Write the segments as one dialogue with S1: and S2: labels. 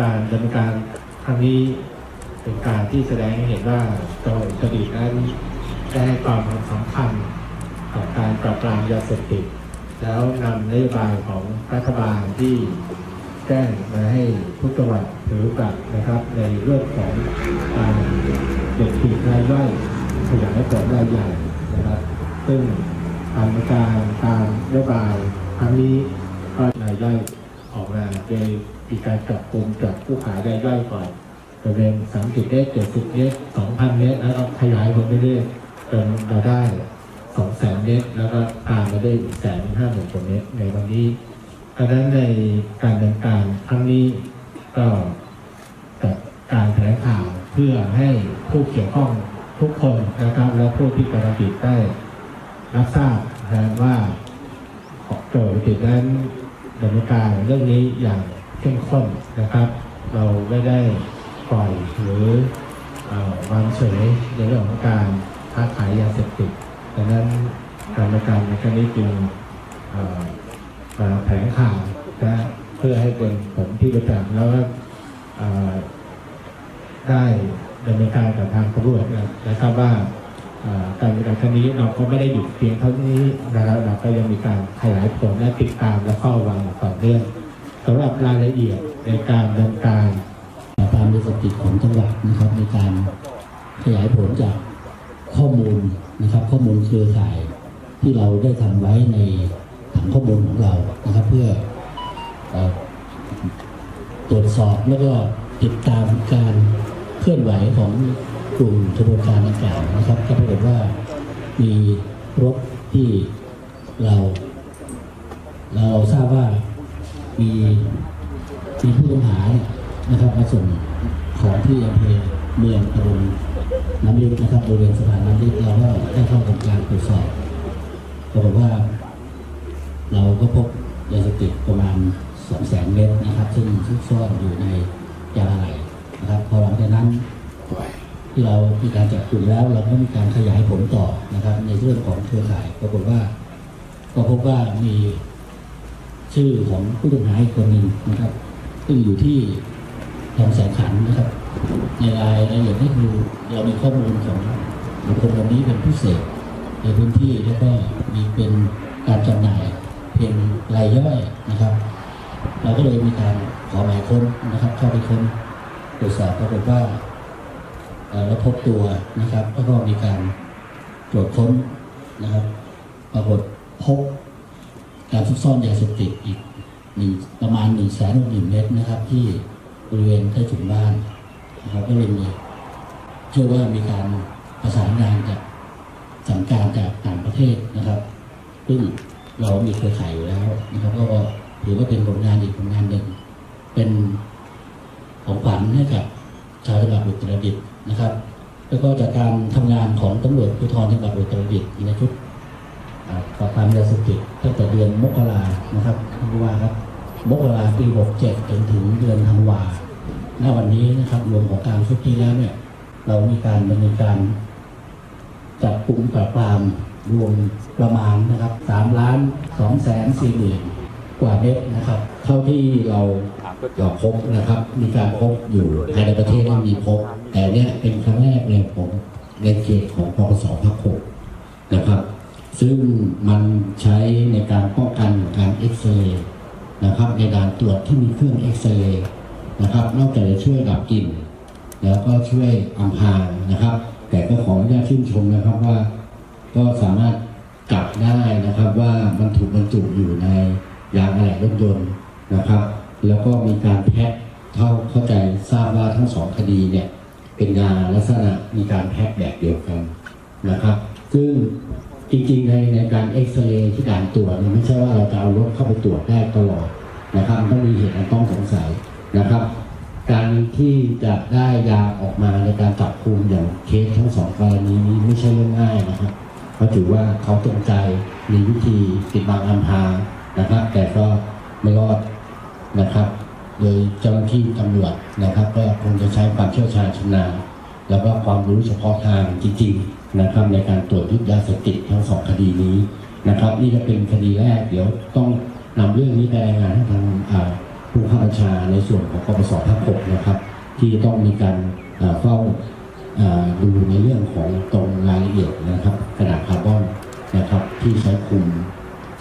S1: การดำเนินการครั้งนี้เป็นการที่แสดงให้เห็นว่าจังหวัดอุตรดิตถ์นั้นได้ให้ความสำคัญต่อการปราบปรามยาเสพติดแล้วนำนโยบายของรัฐบาลที่แจ้งมาให้ทุกจังหวัดถือกาสนะครับ ในเรื่องของการเด็ดขีดรายย่อยขยายผลรายใหญ่นะครับ ซึ่งการดำเนการตามนโยบายครั้งนี้ก็รายย่อย ออกมาโดยมีการจับกลุ่มจับผู้ขายรายย่อยก่อนบริเวณ30เมตร70เมตร2,000เมตรแล้วก็ขยายผลไปเรื่อยจนเราได้สองแสนเมตรแล้วก็ตามมาได้อีกแสนห้าหมื่นกว่าเมตรในวันนี้เพราะฉะนั้นในการดำเนินการครั้งนี้ก็จัดการแถลงข่าวเพื่อให้ผู้เกี่ยวข้องทุกคนนะครับและผู้ที่กระทำผิดได้รับทราบนะว่าโจทย์ผิดนั้น ดำเนินการเรื่องนี้อย่างเข้มข้นนะครับ เราไม่ได้ปล่อยหรือวางเฉยในเรื่องของการค้าขายยาเสพติดดังนั้นการดำเนินการในครั้งนี้จึงเอ่อมาแถลงข่าวนะเพื่อให้เป็นผลที่ประจักษ์แล้วก็ได้ดำเนินการกับทางตำรวจนะครับว่า การดำเนินการครั้งนี้เราก็ไม่ได้หยุดเพียงเท่านี้นะครับเราก็ยังมีการขยายผลและติดตามและเฝ้าระวังต่อเนื่องสำหรับรายละเอียดในการดำเนินการ
S2: ตามยาเสพติของจังหวัดนะครับในการขยายผลจากข้อมูลนะครับ ข้อมูลเครือข่ายที่เราได้ทำไว้ในถังข้อมูลของเรานะครับ เพื่อเอ่อตรวจสอบแล้วก็ติดตามการเคลื่อนไหวของ กลุ่มขบวนการดังกล่าวนะครับ ก็ปรากฏว่ามีรถที่เรา เราทราบว่ามีมีผู้ต้องหาเนี่ยนะครับมาส่งของที่อำเภอเมืองตำบลน้ำลึกนะครับบริเวณสะพานน้ำลึกเราก็ได้เข้าทำการตรวจสอบปรากฏว่า เราก็พบยาเสพติดประมาณ2 0 0 0 0 0เมตรนะครับ ซึ่งซุกซ่อนอยู่ในยาละลายนะครับ พอหลังจากนั้น เรามีการจับกลุ่มแล้ว เราก็มีการขยายผลต่อนะครับ ในเรื่องของเครือข่ายปรากฏว่า ก็พบว่ามีชื่อของผู้ต้องหาอีกคนหนึ่งนะครับ ซึ่งอยู่ที่ทองแสนขันนะครับ ในรายละเอียดนี่คือเรามีข้อมูลของบุคคลคนนี้เป็นผู้เสพในพื้นที่แล้วก็มีเป็นการจำหน่ายเพียงรายย่อยนะครับ เราก็เลยมีการขอหมายค้นนะครับ เข้าไปค้นตรวจสอบปรากฏว่า แล้วพบตัวนะครับ แล้วก็มีการตรวจค้นนะครับ ปรากฏพบการซุกซ่อนยาเสพติดอีกหนึ่งประมาณหนึ่งแสนหนึ่งเมตรนะครับ ที่บริเวณใต้ถุนบ้านนะครับก็เลยมีเชื่อว่ามีการประสานงานจากสั่งการจากต่างประเทศนะครับ ซึ่งเรามีเครือข่ายอยู่แล้วนะครับ ก็ถือว่าเป็นผลงานอีกผลงานหนึ่ง เป็นของขวัญให้กับ ชาวจังหวัดอุตรดิตถ์นะครับ แล้วก็จากการทำงานของตำรวจภูธรจังหวัดอุตรดิตถ์ในชุดปราบปรามยาเสพติดตั้งแต่เดือนมกรานะครับท่านผู้ว่าครับมกราปี 67 จนถึงเดือนธันวาณวันนี้นะครับรวมของการชุดนี้แล้วเนี่ย เรามีการดำเนินการจับกลุ่มปราบปรามรวมประมาณนะครับ3ล้าน2แสน4หมื่น กว่าเม็ดนะครับ
S3: เท่าที่เราเราพบนะครับ มีการพบอยู่ภายในประเทศไม่มีพบ แต่เนี่ยเป็นครั้งแรกเลยของในเขตของปปสภาคหกนะครับ ซึ่งมันใช้ในการป้องกันการเอ็กซเรย์นะครับ ในการตรวจที่มีเครื่องเอ็กซเรย์นะครับ นอกจากจะช่วยดับกลิ่นแล้วก็ช่วยอำพรางนะครับ แต่ก็ขออนุญาตชื่นชมนะครับว่า ก็สามารถกลับได้นะครับว่ามันถูกบรรจุอยู่ใน ยางอะไหล่รถยนต์นะครับ แล้วก็มีการแพ็คเท่าเข้าใจทราบว่าทั้งสองคดีเนี่ยเป็นยาลักษณะมีการแพ็คแบบเดียวกันนะครับ ซึ่งจริงๆในในการเอ็กซเรย์ที่ด่านตรวจเนี่ยไม่ใช่ว่าเราจะเอารถเข้าไปตรวจได้ตลอดนะครับมันต้องมีเหตุต้องสงสัยนะครับ การที่จะได้ยาออกมาในการจับคุมอย่างเคสทั้งสองกรณีนี้ไม่ใช่เรื่องง่ายนะครับเพราะถือว่าเขาจงใจมีวิธีปิดบังอำพราง นะครับ แต่ก็ไม่รอดนะครับโดยเจ้าหน้าที่ตำรวจนะครับ ก็คงจะใช้ความเชี่ยวชาญชำนาญแล้วก็ความรู้เฉพาะทางจริง ๆนะครับ ในการตรวจยึดยาเสพติดทั้งสองคดีนี้นะครับ นี่จะเป็นคดีแรกเดี๋ยวต้องนำเรื่องนี้ไปรายงานให้ทางผู้ข้าบัญชาในส่วนของกปสภาคหกนะครับ ที่ต้องมีการเฝ้าดูในเรื่องของตรงรายละเอียดนะครับกระดาษคาร์บอนนะครับที่ใช้คุม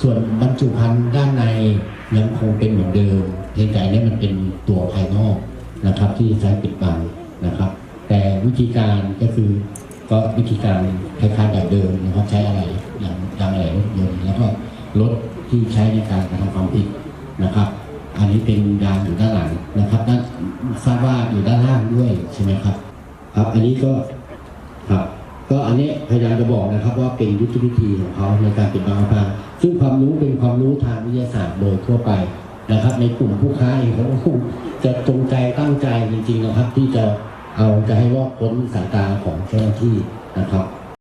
S3: ส่วนบรรจุภัณฑ์ด้านในยังคงเป็นเหมือนเดิมเพียงแต่นี้มันเป็นตัวภายนอกนะครับ ที่ใช้ปิดบังนะครับ แต่วิธีการก็คือก็วิธีการคล้ายๆแบบเดิมนะครับใช้อะไรอย่างยางอะไรรถยนต์แล้วก็รถที่ใช้ในการกระทำความผิดนะครับ อันนี้เป็นยางอยู่ด้านหลังนะครับด้านทราบว่าอยู่ด้านล่างด้วยใช่ไหมครับ ครับอันนี้ก็ครับก็อันนี้พยายามจะบอกนะครับว่าเป็นยุทธวิธีของเขาในการปิดบังอำพราง ซึ่งความรู้เป็นความรู้ทางวิทยาศาสตร์โดยทั่วไปนะครับ ในกลุ่มผู้ค้าเองเขาก็คงจะจงใจตั้งใจจริงๆนะครับ ที่จะเอาจะให้รอดพ้นสายตาของเจ้าหน้าที่นะครับ